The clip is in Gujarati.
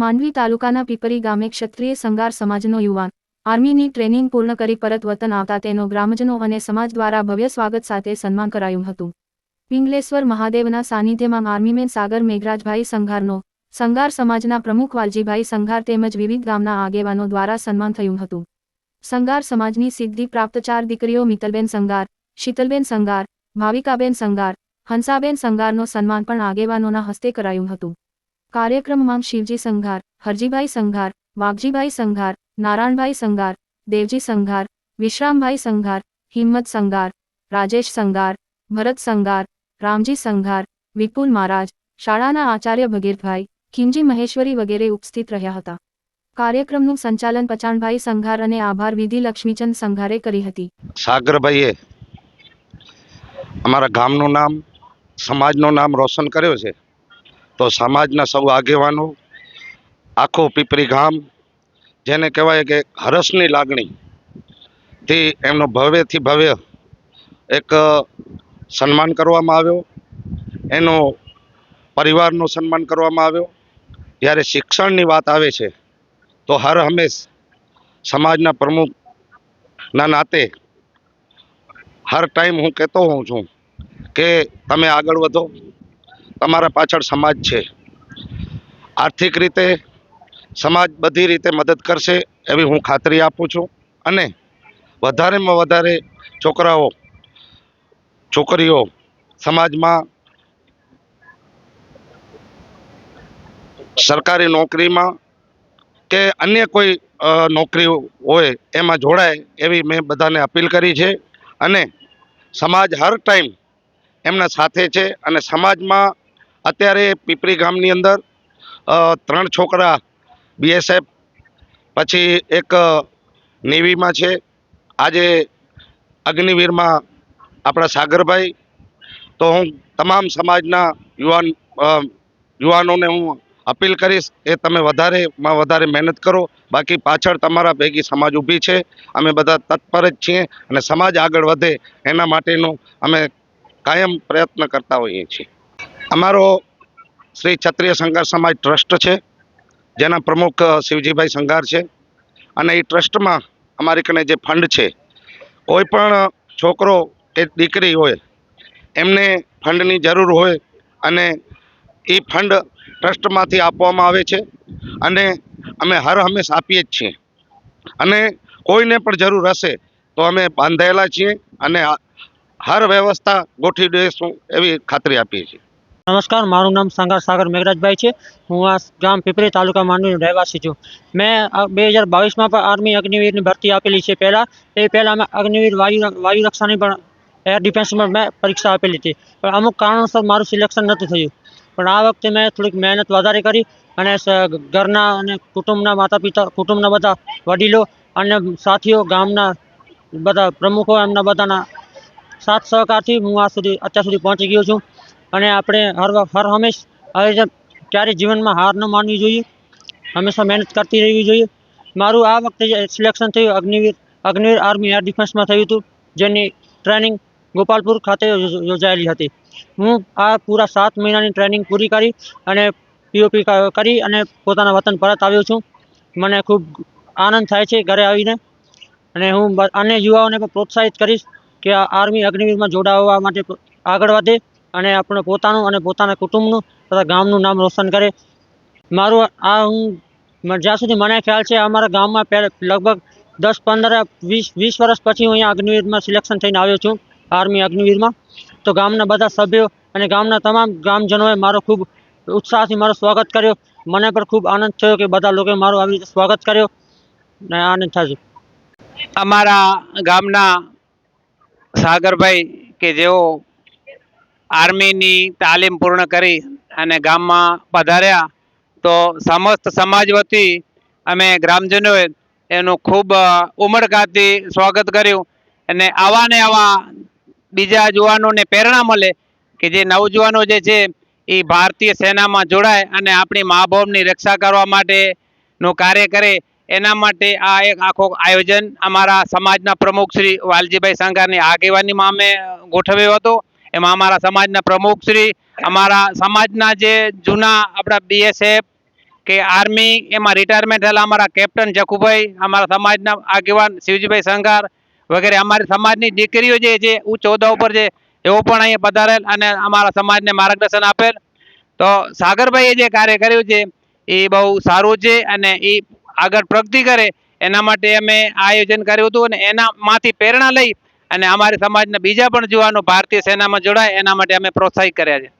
માંડવી તાલુકાના પીપરી ગામે ક્ષત્રિય સંગાર સમાજનો યુવાન આર્મીની ટ્રેનિંગ પૂર્ણ કરી પરત વતન આવતા તેનો ગ્રામજનો અને સમાજ દ્વારા ભવ્ય સ્વાગત સાથે સન્માન કરાયું હતું. પિંગલેશ્વર મહાદેવના સાનિધ્યમાં આર્મીમેન સાગર મેઘરાજભાઈ સંઘારનો સંગાર સમાજના પ્રમુખ વાલજીભાઈ સંઘાર તેમજ વિવિધ ગામના આગેવાનો દ્વારા સન્માન થયું હતું. સંગાર સમાજની સિદ્ધિ પ્રાપ્ત ચાર દીકરીઓ મિતલબેન સંગાર શીતલબેન સંગાર ભાવિકાબેન સંગાર હંસાબેન સંગારનો સન્માન પણ આગેવાનોના હસ્તે કરાયું હતું. કાર્યક્રમમાં શિવજી સંઘાર, હરજીભાઈ સંઘાર, વાઘજીભાઈ સંઘાર, નારાયણભાઈ સંઘાર, દેવજી સંઘાર, વિશ્રામભાઈ સંઘાર, હિંમત સંઘાર, રાજેશ સંઘાર, ભરત સંઘાર, રામજી સંઘાર, વિપુલ મહારાજ, શાળાના આચાર્ય ભગીરભાઈ ખીમજી મહેશ્વરી વગેરે ઉપસ્થિત રહ્યા હતા. કાર્યક્રમનું સંચાલન પચાણભાઈ સંઘાર અને આભાર વિધિ લક્ષ્મીચંદ સંઘારે કરી હતી. સાગરભાઈએ અમારા ગામનું નામ, સમાજનું નામ રોશન કર્યું છે. તો સમાજના સૌ આગેવાનો, આખો પીપરી ગામ, જેને કહેવાય કે હરસની લાગણી થી એમનો ભવ્યથી ભવ્ય એક સન્માન કરવામાં આવ્યો. એનો પરિવારનું સન્માન કરવામાં આવ્યો. જ્યારે શિક્ષણની વાત આવે છે, તો હર હંમેશ સમાજના પ્રમુખના નાતે હર ટાઈમ હું કહેતો હોઉં છું કે તમે આગળ વધો. તમારા પાછળ સમાજ છે. આર્થિક રીતે સમાજ બધી રીતે મદદ કરશે એવી હું ખાતરી આપું છું. અને વધારેમાં વધારે છોકરાઓ, છોકરીઓ સમાજમાં સરકારી નોકરીમાં કે અન્ય કોઈ નોકરી હોય એમાં જોડાય એવી મેં બધાને અપીલ કરી છે. અને સમાજ હર ટાઈમ એમના સાથે છે અને સમાજમાં અત્યારે પીપરી ગામની અંદર ત્રણ છોકરા બીએસએફ, પછી એક નેવીમાં છે. આજે અગ્નિવીરમાં આપણા સાગરભાઈ. તો હું તમામ સમાજના યુવાન યુવાનોને હું અપીલ કરીશ, એ તમે વધારેમાં વધારે મહેનત કરો. બાકી પાછળ તમારા ભેગી સમાજ ઊભી છે. અમે બધા તત્પર જ છીએ અને સમાજ આગળ વધે એના માટેનું અમે કાયમ પ્રયત્ન કરતા હોઈએ છીએ. અમારો શ્રી ક્ષત્રિય સંઘર્ષ સમાજ ટ્રસ્ટ છે, જેના પ્રમુખ શિવજીભાઈ સંઘાર છે. અને એ ટ્રસ્ટમાં અમારી કને જે ફંડ છે, કોઈ પણ છોકરો કે દીકરી હોય, એમને ફંડની જરૂર હોય અને એ ફંડ ટ્રસ્ટમાંથી આપવામાં આવે છે અને અમે હર હંમેશ આપીએ જ છીએ. અને કોઈને પણ જરૂર હશે તો અમે બાંધાયેલા છીએ અને હર વ્યવસ્થા ગોઠવી દઈશું એવી ખાતરી આપીએ છીએ. નમસ્કાર, મારું નામ સંગાર સાગર મેઘરાજભાઈ છે. હું આ ગામ પીપળી તાલુકા માંડવીનો રહેવાસી છું. મેં બે હજાર બાવીસમાં પણ આર્મી અગ્નિવીરની ભરતી આપેલી છે. પહેલાં, એ પહેલાં મેં અગ્નિવીર વાયુ વાયુ રક્ષાની પણ, એર ડિફેન્સમાં મેં પરીક્ષા આપેલી હતી. પણ અમુક કારણોસર મારું સિલેક્શન નહોતું થયું. પણ આ વખતે મેં થોડીક મહેનત વધારે કરી અને ઘરના અને કુટુંબના માતા પિતા કુટુંબના બધા વડીલો અને સાથીઓ, ગામના બધા પ્રમુખો એમના બધાના સાથ સહકારથી હું આ સુધી, અત્યાર સુધી પહોંચી ગયો છું. અને આપણે હર હર હંમેશ હવે રીતે ક્યારેય જીવનમાં હાર ન માનવી જોઈએ. હંમેશા મહેનત કરતી રહેવી જોઈએ. મારું આ વખતે જે સિલેક્શન થયું, અગ્નિવીર અગ્નિવીર આર્મી એર ડિફેન્સમાં થયું હતું, જેની ટ્રેનિંગ ગોપાલપુર ખાતે યોજાયેલી હતી. હું આ પૂરા સાત મહિનાની ટ્રેનિંગ પૂરી કરી અને પીઓપી કરી અને પોતાના વતન પરત આવ્યો છું. મને ખૂબ આનંદ થાય છે ઘરે આવીને. અને હું અન્ય યુવાઓને પણ પ્રોત્સાહિત કરીશ કે આ આર્મી અગ્નિવીરમાં જોડાવા માટે આગળ વધે. અને આપણે પોતાનું અને પોતાના કુટુંબનું તથા ગામનું નામ રોશન કરે. મારું આ હું જ્યાં સુધી મને ખ્યાલ છે, અમારા ગામમાં પહે લગભગ દસ, પંદર, વીસ વીસ વર્ષ પછી હું અહીંયા અગ્નિવીરમાં સિલેક્શન થઈને આવ્યો છું, આર્મી અગ્નિવીરમાં. તો ગામના બધા સભ્યો અને ગામના તમામ ગામજનોએ મારો ખૂબ ઉત્સાહથી મારું સ્વાગત કર્યો. મને પણ ખૂબ આનંદ થયો કે બધા લોકોએ મારું આવી રીતે સ્વાગત કર્યો. અને આનંદ થશે અમારા ગામના સાગરભાઈ કે જેઓ આર્મીની તાલીમ પૂર્ણ કરી અને ગામમાં પધાર્યા, તો સમસ્ત સમાજ વતી અમે ગ્રામજનોએ એનું ખૂબ ઉમળકાથી સ્વાગત કર્યું. અને આવા ને આવા બીજા જુવાનોને પ્રેરણા મળે કે જે નવજુવાનો જે છે, એ ભારતીય સેનામાં જોડાય અને આપણી મા ભૌમની રક્ષા કરવા માટેનું કાર્ય કરે, એના માટે આ એક આખો આયોજન અમારા સમાજના પ્રમુખ શ્રી વાલજીભાઈ સંઘારની આગેવાનીમાં અમે ગોઠવ્યો હતો. એમાં અમારા સમાજના પ્રમુખશ્રી અમારા સમાજના જે જૂના આપણા બીએસએફ કે આર્મી એમાં રિટાયરમેન્ટ થયેલા અમારા કેપ્ટન જખુભાઈ, અમારા સમાજના આગેવાન શિવજીભાઈ સંઘાર વગેરે, અમારી સમાજની દીકરીઓ જે છે ઉચ્ચ હોદ્દા ઉપર છે એવો પણ અહીંયા પધારેલ અને અમારા સમાજને માર્ગદર્શન આપેલ. તો સાગરભાઈએ જે કાર્ય કર્યું છે, એ બહુ સારું છે અને એ આગળ પ્રગતિ કરે, એના માટે અમે આયોજન કર્યું હતું અને એનામાંથી પ્રેરણા લઈ અને અમારી સમાજના બીજા પણ જુવાનો ભારતીય સેનામાં જોડાય, એના માટે અમે પ્રોત્સાહિત કર્યા છે.